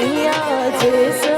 યા છે